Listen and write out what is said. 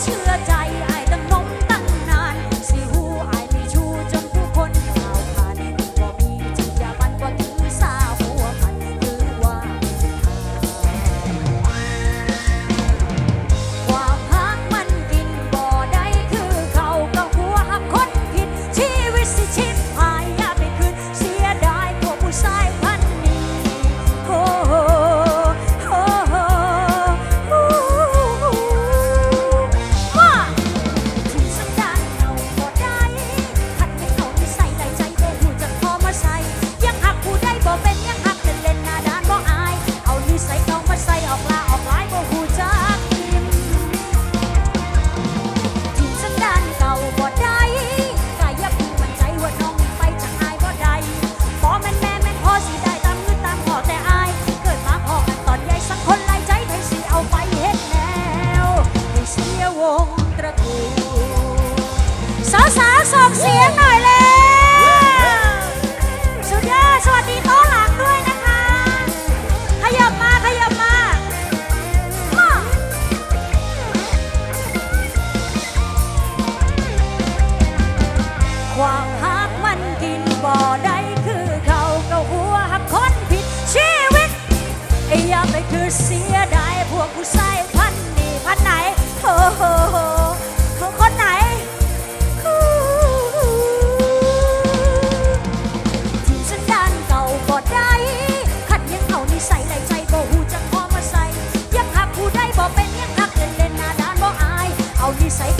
to the die. งเสียงหน่อยเลยสุดยอดสวัสดีโต๊ะหลังด้วยนะคะ ขยับมาขยับมาฮ่าความหักมันกินบ่อได้คือเขาก็หัวหักคนผิดชีวิตไอ้ยามไปคือเสียดายพวกผู้ใส่พันนี่พันไหนโอ้โห บ่